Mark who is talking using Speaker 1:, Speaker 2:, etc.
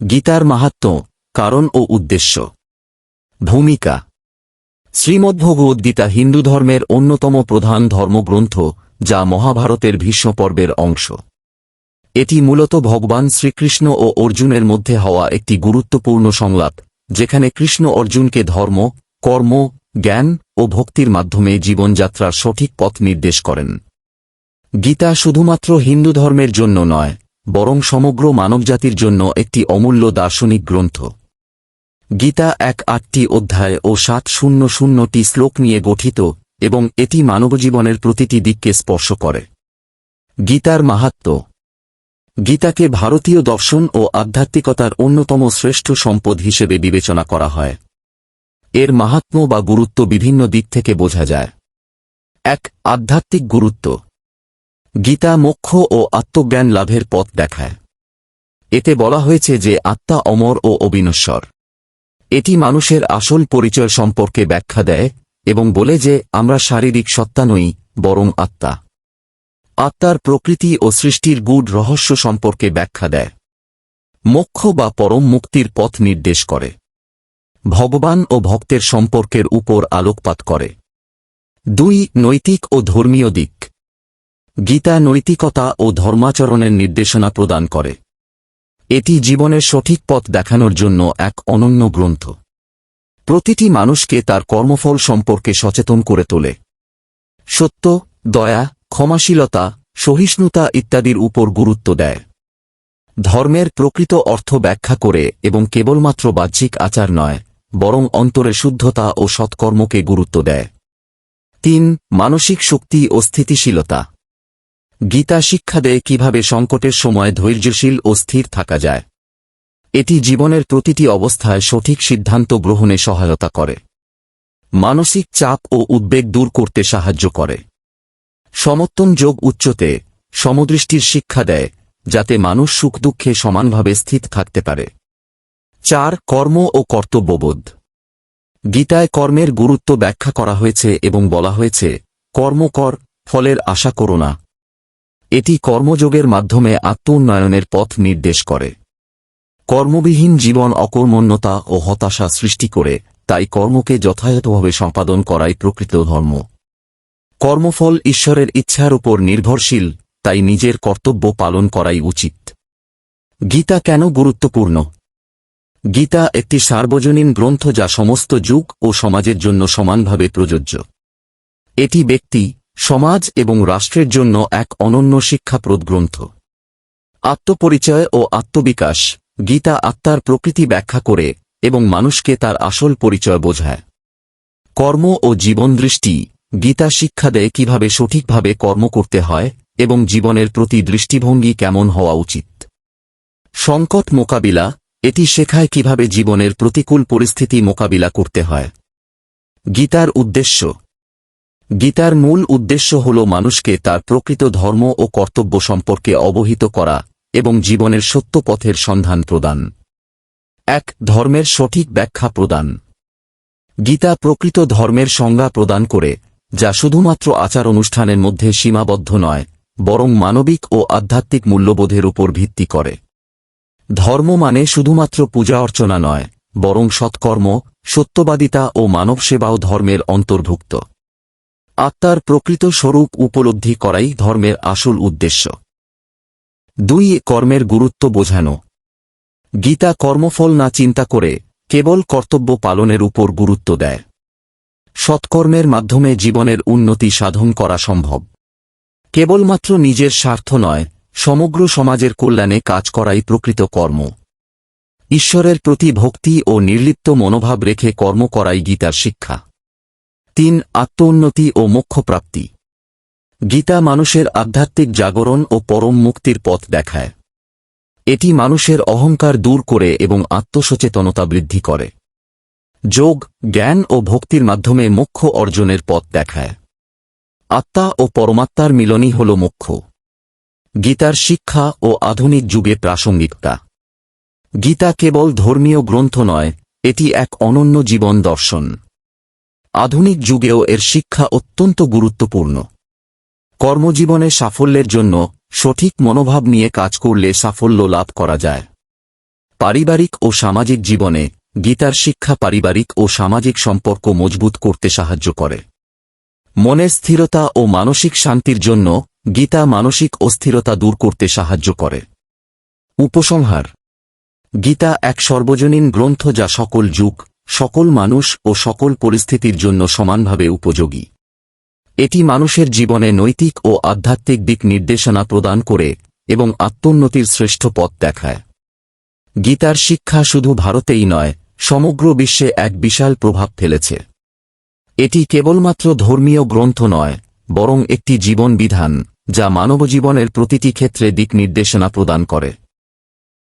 Speaker 1: গীতার মাহাত্ম্য কারণ ও উদ্দেশ্য। ভূমিকা। শ্রীমদ্ভগবদ্গীতা হিন্দু ধর্মের অন্যতম প্রধান ধর্মগ্রন্থ, যা মহাভারতের ভীষ্ম পর্বের অংশ। এটি মূলত ভগবান শ্রীকৃষ্ণ ও অর্জুনের মধ্যে হওয়া একটি গুরুত্বপূর্ণ সংলাপ, যেখানে কৃষ্ণ অর্জুনকে ধর্ম, কর্ম, জ্ঞান ও ভক্তির মাধ্যমে জীবনযাত্রার সঠিক পথ নির্দেশ করেন। গীতা শুধুমাত্র হিন্দু ধর্মের জন্য নয় বরং সমগ্র মানবজাতির জন্য একটি অমূল্য দার্শনিক গ্রন্থ। গীতা এক আটটি অধ্যায় ও সাত শূন্য শূন্যটি শ্লোক নিয়ে গঠিত, এবং এটি মানবজীবনের প্রতিটি দিককে স্পর্শ করে। গীতার মাহাত্ম্য গীতাকে ভারতীয় দর্শন ও আধ্যাত্মিকতার অন্যতম শ্রেষ্ঠ সম্পদ হিসেবে বিবেচনা করা হয়। এর মাহাত্ম্য বা গুরুত্ব বিভিন্ন দিক থেকে বোঝা যায়। এক, আধ্যাত্মিক গুরুত্ব। গীতা মোক্ষ ও আত্মজ্ঞান লাভের পথ দেখায়। এতে বলা হয়েছে যে আত্মা অমর ও অবিনশ্বর। এটি মানুষের আসল পরিচয় সম্পর্কে ব্যাখ্যা দেয় এবং বলে যে আমরা শারীরিক সত্তা নই, বরং আত্মা। আত্মার প্রকৃতি ও সৃষ্টির গুড রহস্য সম্পর্কে ব্যাখ্যা দেয়। মোক্ষ বা পরম মুক্তির পথ নির্দেশ করে। ভগবান ও ভক্তের সম্পর্কের উপর আলোকপাত করে। দুই নৈতিক ও ধর্মীয় দিক। গীতা নৈতিকতা ও ধর্মাচরণের নির্দেশনা প্রদান করে। এটি জীবনের সঠিক পথ দেখানোর জন্য এক অনন্য গ্রন্থ। প্রতিটি মানুষকে তার কর্মফল সম্পর্কে সচেতন করে তোলে। সত্য, দয়া, ক্ষমাশীলতা, সহিষ্ণুতা ইত্যাদির উপর গুরুত্ব দেয়। ধর্মের প্রকৃত অর্থ ব্যাখ্যা করে এবং কেবলমাত্র বাহ্যিক আচার নয়, বরং অন্তরে শুদ্ধতা ও সৎকর্মকে গুরুত্ব দেয়। তিন, মানসিক শক্তি ও স্থিতিশীলতা। গীতা শিক্ষা দেয় কীভাবে সংকটের সময় ধৈর্যশীল ও স্থির থাকা যায়। এটি জীবনের প্রতিটি অবস্থায় সঠিক সিদ্ধান্ত গ্রহণে সহায়তা করে। মানসিক চাপ ও উদ্বেগ দূর করতে সাহায্য করে। সমত্তম যোগ উচ্চতে সমদৃষ্টির শিক্ষা দেয়, যাতে মানুষ সুখ দুঃখে সমানভাবে স্থিত থাকতে পারে। চার, কর্ম ও কর্তব্যবোধ। গীতায় কর্মের গুরুত্ব ব্যাখ্যা করা হয়েছে এবং বলা হয়েছে, কর্ম কর, ফলের আশা করো না। এটি কর্মযোগের মাধ্যমে আত্ম উন্নয়নের পথ নির্দেশ করে। কর্মবিহীন জীবন অকর্মণ্যতা ও হতাশা সৃষ্টি করে, তাই কর্মকে যথাযথভাবে সম্পাদন করাই প্রকৃত ধর্ম। কর্মফল ঈশ্বরের ইচ্ছার উপর নির্ভরশীল, তাই নিজের কর্তব্য পালন করাই উচিত। গীতা কেন গুরুত্বপূর্ণ? গীতা একটি সার্বজনীন গ্রন্থ যা সমস্ত যুগ ও সমাজের জন্য সমানভাবে প্রযোজ্য। এটি ব্যক্তি সমাজ এবং রাষ্ট্রের জন্য এক অনন্য শিক্ষাপ্রদ গ্রন্থ। আত্মপরিচয় ও আত্মবিকাশ, গীতা আত্মার প্রকৃতি ব্যাখ্যা করে এবং মানুষকে তার আসল পরিচয় বোঝায়। কর্ম ও জীবন দৃষ্টি গীতা শিক্ষা দেয় কীভাবে সঠিকভাবে কর্ম করতে হয় এবং জীবনের প্রতি দৃষ্টিভঙ্গি কেমন হওয়া উচিত। সংকট মোকাবিলা, এটি শেখায় কীভাবে জীবনের প্রতিকূল পরিস্থিতি মোকাবিলা করতে হয়। গীতার উদ্দেশ্য গীতার মূল উদ্দেশ্য হল মানুষকে তার প্রকৃত ধর্ম ও কর্তব্য সম্পর্কে অবহিত করা এবং জীবনের সত্য পথের সন্ধান প্রদান। এক, ধর্মের সঠিক ব্যাখ্যা প্রদান। গীতা প্রকৃত ধর্মের সংজ্ঞা প্রদান করে, যা শুধুমাত্র আচার অনুষ্ঠানের মধ্যে সীমাবদ্ধ নয়, বরং মানবিক ও আধ্যাত্মিক মূল্যবোধের উপর ভিত্তি করে। ধর্ম মানে শুধুমাত্র পূজা অর্চনা নয়, বরং সৎকর্ম, সত্যবাদিতা ও মানব সেবাও ধর্মের অন্তর্ভুক্ত। আত্মার প্রকৃত স্বরূপ উপলব্ধি করাই ধর্মের আসল উদ্দেশ্য। দুই, কর্মের গুরুত্ব বোঝানো। গীতা কর্মফল না চিন্তা করে কেবল কর্তব্য পালনের উপর গুরুত্ব দেয়। সৎকর্মের মাধ্যমে জীবনের উন্নতি সাধন করা সম্ভব। কেবলমাত্র নিজের স্বার্থ নয়, সমগ্র সমাজের কল্যাণে কাজ করাই প্রকৃত কর্ম। ঈশ্বরের প্রতি ভক্তি ও নির্লিপ্ত মনোভাব রেখে কর্ম করাই গীতার শিক্ষা। তিন, আত্মোন্নতি ও মোক্ষপ্রাপ্তি। গীতা মানুষের আধ্যাত্মিক জাগরণ ও পরম মুক্তির পথ দেখায়। এটি মানুষের অহংকার দূর করে এবং আত্মসচেতনতা বৃদ্ধি করে। যোগ, জ্ঞান ও ভক্তির মাধ্যমে মোক্ষ অর্জনের পথ দেখায়। আত্মা ও পরমাত্মার মিলনই হল মোক্ষ। গীতার শিক্ষা ও আধুনিক যুগে প্রাসঙ্গিকতা। গীতা কেবল ধর্মীয় গ্রন্থ নয়, এটি এক অনন্য জীবন দর্শন। আধুনিক যুগেও এর শিক্ষা অত্যন্ত গুরুত্বপূর্ণ। কর্মজীবনে সাফল্যের জন্য সঠিক মনোভাব নিয়ে কাজ করলে সাফল্য লাভ করা যায়। পারিবারিক ও সামাজিক জীবনে গীতার শিক্ষা পারিবারিক ও সামাজিক সম্পর্ক মজবুত করতে সাহায্য করে। মনের স্থিরতা ও মানসিক শান্তির জন্য গীতা মানসিক অস্থিরতা দূর করতে সাহায্য করে। উপসংহার। গীতা এক সর্বজনীন গ্রন্থ যা সকল যুগ সকল মানুষ ও সকল পরিস্থিতির জন্য সমানভাবে উপযোগী। এটি মানুষের জীবনে নৈতিক ও আধ্যাত্মিক দিক নির্দেশনা প্রদান করে এবং আত্মোন্নতির শ্রেষ্ঠ পথ দেখায়। গীতার শিক্ষা শুধু ভারতেই নয়, সমগ্র বিশ্বে এক বিশাল প্রভাব ফেলেছে। এটি কেবলমাত্র ধর্মীয় গ্রন্থ নয়, বরং একটি জীবন বিধান, যা মানবজীবনের প্রতিটি ক্ষেত্রে দিক নির্দেশনা প্রদান করে।